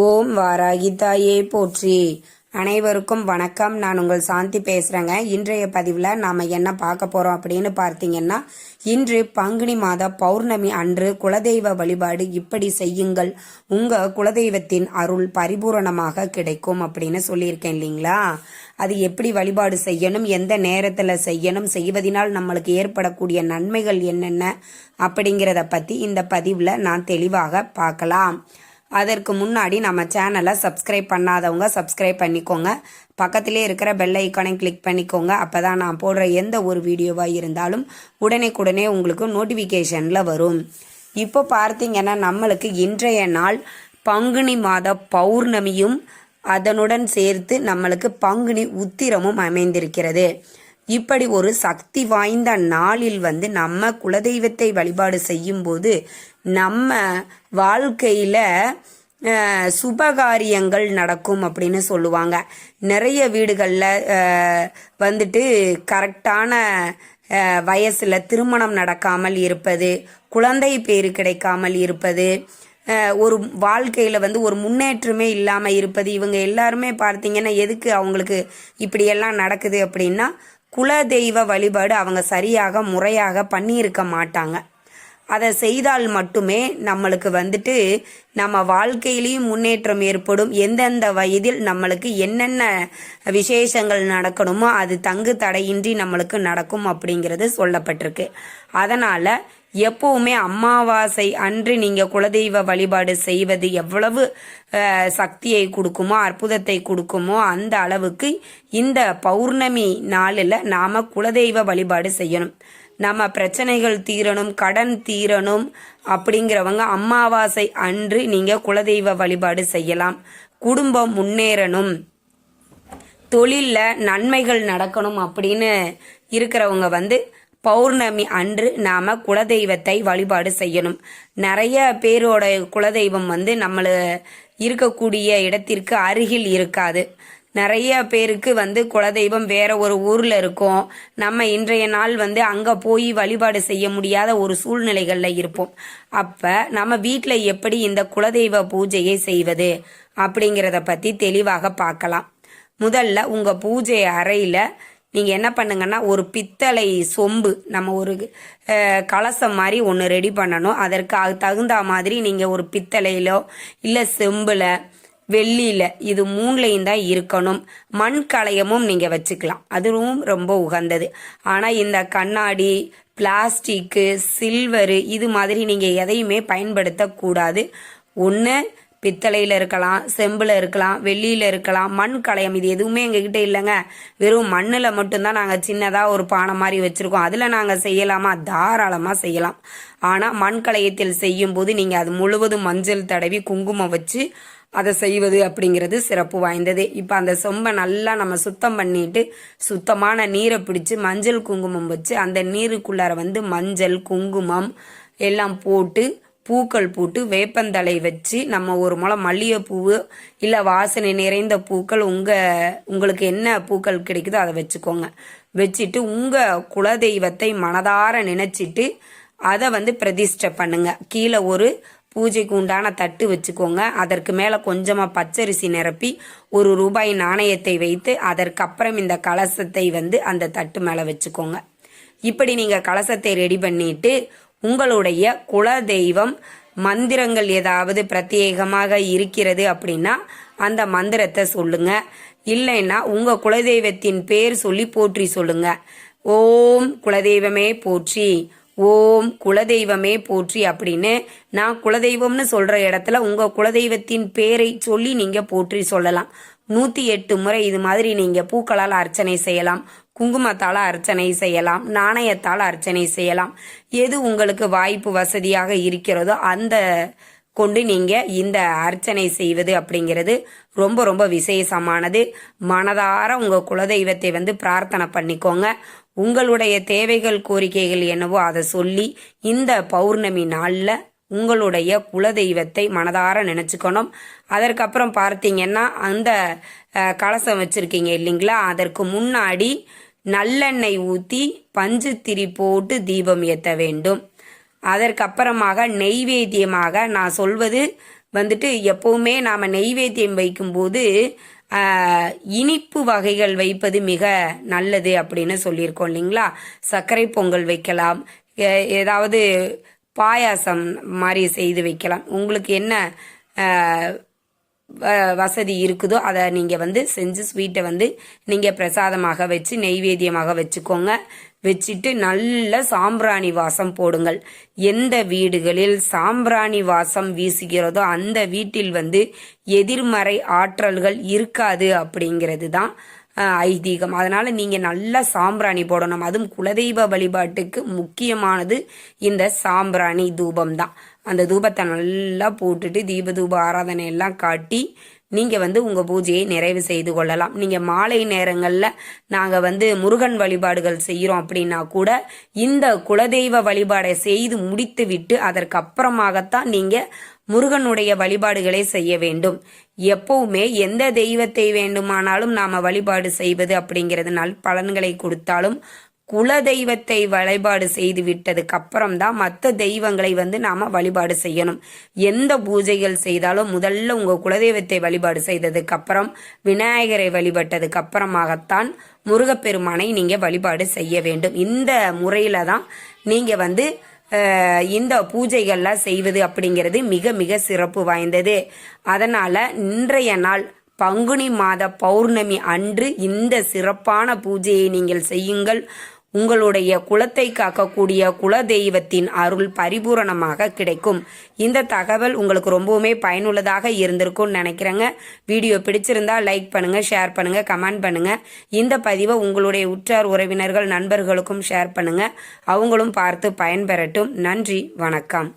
ஓம் வாராகி தாயே போற்றி. அனைவருக்கும் வணக்கம். நான் உங்கள் சாந்தி பேசுகிறேங்க இன்றைய பதிவில் நாம் என்ன பார்க்க போகிறோம் அப்படின்னு பார்த்தீங்கன்னா இன்று பங்குனி மாத பௌர்ணமி அன்று குலதெய்வ வழிபாடு இப்படி செய்யுங்கள். உங்கள் குலதெய்வத்தின் அருள் பரிபூரணமாக கிடைக்கும் அப்படின்னு சொல்லியிருக்கேன் இல்லைங்களா? அது எப்படி வழிபாடு செய்யணும்? எந்த நேரத்தில் செய்யணும்? செய்வதனால் நம்மளுக்கு ஏற்படக்கூடிய நன்மைகள் என்னென்ன? அப்படிங்கிறத பற்றி இந்த பதிவில் நான் தெளிவாக பார்க்கலாம். அதற்கு முன்னாடி நம்ம சேனலை சப்ஸ்கிரைப் பண்ணாதவங்க சப்ஸ்கிரைப் பண்ணிக்கோங்க. பக்கத்திலே இருக்கிற பெல் ஐக்கானை கிளிக் பண்ணிக்கோங்க. அப்போ தான் நான் போடுற எந்த ஒரு வீடியோவாக இருந்தாலும் உடனே உங்களுக்கு நோட்டிஃபிகேஷனில் வரும். இப்போ பார்த்தீங்கன்னா நம்மளுக்கு இன்றைய நாள் பங்குனி மாத பௌர்ணமியும் அதனுடன் சேர்த்து நம்மளுக்கு பங்குனி உத்திரமும் அமைந்திருக்கிறது. இப்படி ஒரு சக்தி வாய்ந்த நாளில் வந்து நம்ம குலதெய்வத்தை வழிபாடு செய்யும்போது நம்ம வாழ்க்கையில் சுபகாரியங்கள் நடக்கும் அப்படின்னு சொல்லுவாங்க. நிறைய வீடுகளில் வந்துட்டு கரெக்டான வயசில் திருமணம் நடக்காமல் இருப்பது குழந்தை பேர் கிடைக்காமல் இருப்பது ஒரு வாழ்க்கையில் வந்து ஒரு முன்னேற்றமே இல்லாமல் இருப்பது இவங்க எல்லாருமே பார்த்தீங்கன்னா எதுக்கு அவங்களுக்கு இப்படியெல்லாம் நடக்குது அப்படின்னா குல தெய்வ வழிபாடு அவங்க சரியாக முறையாக பண்ணியிருக்க மாட்டாங்க. அதை செய்தால் மட்டுமே நம்மளுக்கு வந்துட்டு நம்ம வாழ்க்கையிலையும் முன்னேற்றம் ஏற்படும். எந்தெந்த வயதில் நம்மளுக்கு என்னென்ன விசேஷங்கள் நடக்கணுமோ அது தங்கு தடையின்றி நம்மளுக்கு நடக்கும் அப்படிங்கிறது சொல்லப்பட்டிருக்கு. அதனால் எப்பவுமே அமாவாசை அன்று நீங்கள் குலதெய்வ வழிபாடு செய்வது எவ்வளவு சக்தியை கொடுக்குமோ அற்புதத்தை கொடுக்குமோ அந்த அளவுக்கு இந்த பௌர்ணமி நாளில் நாம் குலதெய்வ வழிபாடு செய்யணும். நம்ம பிரச்சனைகள் தீரணும் கடன் தீரணும் அப்படிங்கிறவங்க அமாவாசை அன்று நீங்கள் குலதெய்வ வழிபாடு செய்யலாம். குடும்பம் முன்னேறணும். தொழிலில் நன்மைகள் நடக்கணும் அப்படின்னு இருக்கிறவங்க வந்து பௌர்ணமி அன்று நாம் குலதெய்வத்தை வழிபாடு செய்யணும். நிறைய பேரோட குலதெய்வம் வந்து நம்மள இருக்கக்கூடிய இடத்திற்கு அருகில் இருக்காது. நிறைய பேருக்கு வந்து குலதெய்வம் வேற ஒரு ஊர்ல இருக்கும். நம்ம இன்றைய நாள் வந்து அங்க போய் வழிபாடு செய்ய முடியாத ஒரு சூழ்நிலைகள்ல இருப்போம். அப்ப நம்ம வீட்டில் எப்படி இந்த குலதெய்வ பூஜையை செய்வது அப்படிங்கிறத பத்தி தெளிவாக பார்க்கலாம். முதல்ல உங்க பூஜை அறையில நீங்கள் என்ன பண்ணுங்கன்னா ஒரு பித்தளை சொம்பு நம்ம ஒரு கலசம் மாதிரி ஒன்று ரெடி பண்ணணும். அதற்கு தகுந்த மாதிரி நீங்கள் ஒரு பித்தளையிலோ இல்லை செம்பில் வெள்ளியில் இது மூணுலையும் தான் இருக்கணும். மண் களையமும் நீங்கள் வச்சுக்கலாம். அதுவும் ரொம்ப உகந்தது. ஆனால் இந்த கண்ணாடி பிளாஸ்டிக்கு சில்வரு இது மாதிரி நீங்கள் எதையுமே பயன்படுத்தக்கூடாது. ஒன்று பித்தளையில் இருக்கலாம் செம்பில் இருக்கலாம் வெள்ளியில் இருக்கலாம் மண் களையம். இது எதுவுமே எங்ககிட்ட இல்லைங்க. வெறும் மண்ணில் மட்டும்தான் நாங்கள் சின்னதாக ஒரு பானை மாதிரி வச்சுருக்கோம். அதில் நாங்கள் செய்யலாமா? தாராளமாக செய்யலாம். ஆனால் மண் களையத்தில் செய்யும்போது நீங்கள் அது முழுவதும் மஞ்சள் தடவி குங்குமம் வச்சு அதை செய்வது அப்படிங்கிறது சிறப்பு வாய்ந்தது. இப்போ அந்த சொம்பை நல்லா நம்ம சுத்தம் பண்ணிட்டு சுத்தமான நீரை பிடிச்சி மஞ்சள் குங்குமம் வச்சு அந்த நீருக்குள்ளார வந்து மஞ்சள் குங்குமம் எல்லாம் போட்டு பூக்கள் போட்டு வேப்பந்தலை வச்சு நம்ம ஒரு முளம் மல்லிகைப்பூவு இல்லை வாசனை நிறைந்த பூக்கள் உங்கள் உங்களுக்கு என்ன பூக்கள் கிடைக்குதோ அதை வச்சுக்கோங்க. வச்சுட்டு உங்கள் குலதெய்வத்தை மனதார நினச்சிட்டு அதை வந்து பிரதிஷ்டை பண்ணுங்க. கீழே ஒரு பூஜைக்கு உண்டான தட்டு வச்சுக்கோங்க. அதற்கு மேலே கொஞ்சமாக பச்சரிசி நிரப்பி ஒரு ரூபாய் நாணயத்தை வைத்து அதற்கப்புறம் இந்த கலசத்தை வந்து அந்த தட்டு மேலே வச்சுக்கோங்க. இப்படி நீங்கள் கலசத்தை ரெடி பண்ணிட்டு உங்களுடைய குல தெய்வம் மந்திரங்கள் ஏதாவது பிரத்யேகமாக இருக்கிறது அப்படின்னா அந்த மந்திரத்தை சொல்லுங்க. இல்லைன்னா உங்க குலதெய்வத்தின் பேர் சொல்லி போற்றி சொல்லுங்க. ஓம் குலதெய்வமே போற்றி ஓம் குலதெய்வமே போற்றி அப்படின்னு நான் குலதெய்வம்னு சொல்ற இடத்துல உங்க குலதெய்வத்தின் பேரை சொல்லி நீங்க போற்றி சொல்லலாம். நூத்தி எட்டு முறை இது மாதிரி நீங்க பூக்களால் அர்ச்சனை செய்யலாம். குங்குமத்தால் அர்ச்சனை செய்யலாம் நாணயத்தால் அர்ச்சனை செய்யலாம். எது உங்களுக்கு வாய்ப்பு வசதியாக இருக்கிறதோ அந்த கொண்டு நீங்கள் இந்த அர்ச்சனை செய்வது அப்படிங்கிறது ரொம்ப ரொம்ப விசேஷமானது. மனதார உங்கள் குலதெய்வத்தை வந்து பிரார்த்தனை பண்ணிக்கோங்க. உங்களுடைய தேவைகள் கோரிக்கைகள் என்னவோ அதை சொல்லி இந்த பௌர்ணமி நாளில் உங்களுடைய குலதெய்வத்தை மனதார நினச்சிக்கணும். அதற்கப்புறம் பார்த்தீங்கன்னா அந்த கலசம் வச்சுருக்கீங்க இல்லைங்களா? அதற்கு முன்னாடி நல்லெண்ணெய் ஊற்றி பஞ்சுத்திரி போட்டு தீபம் ஏற்ற வேண்டும். அதற்கப்புறமாக நெய்வேத்தியமாக நான் சொல்வது வந்துட்டு எப்பவுமே நாம் நெய்வேத்தியம் வைக்கும்போது இனிப்பு வகைகள் வைப்பது மிக நல்லது அப்படின்னு சொல்லியிருக்கோம் இல்லைங்களா? சர்க்கரை பொங்கல் வைக்கலாம். ஏ- ஏதாவது பாயாசம் மாதிரி செய்து வைக்கலாம். உங்களுக்கு என்ன வ- வசதி இருக்குதோ அதை நீங்கள் வந்து செஞ்சு ஸ்வீட்டை வந்து நீங்கள் பிரசாதமாக வச்சு நெய்வேத்தியமாக வச்சுக்கோங்க. வச்சுட்டு நல்ல சாம்பிராணி வாசம் போடுங்கள். எந்த வீடுகளில் சாம்பிராணி வாசம் வீசுகிறதோ அந்த வீட்டில் வந்து எதிர்மறை ஆற்றல்கள் இருக்காது அப்படிங்கிறது தான் ஐதீகம். அதனால் நீங்கள் நல்லா சாம்பிராணி போடணும். அதுவும் குலதெய்வ வழிபாட்டுக்கு முக்கியமானது இந்த சாம்பிராணி தூபம் தான் அந்த தூபத்தை நல்லா போட்டுட்டு தீப தூப ஆராதனை எல்லாம் காட்டி நீங்கள் வந்து உங்கள் பூஜையை நிறைவு செய்து கொள்ளலாம். நீங்கள் மாலை நேரங்களில் நாங்கள் வந்து முருகன் வழிபாடுகள் செய்கிறோம் அப்படின்னா கூட இந்த குலதெய்வ வழிபாடை செய்து முடித்து விட்டு அதற்கு அப்புறமாகத்தான் முருகனுடைய வழிபாடுகளை செய்ய வேண்டும். எப்பவுமே எந்த தெய்வத்தை வேண்டுமானாலும் நாம வழிபாடு செய்வது அப்படிங்கிறது நல் பலன்களை கொடுத்தாலும் குல தெய்வத்தை வழிபாடு செய்து விட்டதுக்கு அப்புறம் தான் மற்ற தெய்வங்களை வந்து நாம வழிபாடு செய்யணும். எந்த பூஜைகள் செய்தாலும் முதல்ல உங்க குலதெய்வத்தை வழிபாடு செய்ததுக்கு அப்புறம் விநாயகரை வழிபட்டதுக்கு அப்புறமாகத்தான் முருகப்பெருமானை நீங்க வழிபாடு செய்ய வேண்டும். இந்த முறையில தான் நீங்க வந்து இந்த பூஜைகள்லாம் செய்வது அப்படிங்கிறது மிக மிக சிறப்பு வாய்ந்தது. அதனால இன்றைய நாள் பங்குனி மாத பௌர்ணமி அன்று இந்த சிறப்பான பூஜையை நீங்கள் செய்யுங்கள். உங்களுடைய குலத்தை காக்கக்கூடிய குல தெய்வத்தின் அருள் பரிபூரணமாக கிடைக்கும். இந்த தகவல் உங்களுக்கு ரொம்பவுமே பயனுள்ளதாக இருந்திருக்கும்னு நினைக்கிறேங்க. வீடியோ பிடிச்சிருந்தா லைக் பண்ணுங்க ஷேர் பண்ணுங்க கமெண்ட் பண்ணுங்க. இந்த பதிவை உங்களுடைய உற்றார் உறவினர்கள் நண்பர்களுக்கும் ஷேர் பண்ணுங்க. அவங்களும் பார்த்து பயன்பெறட்டும். நன்றி வணக்கம்.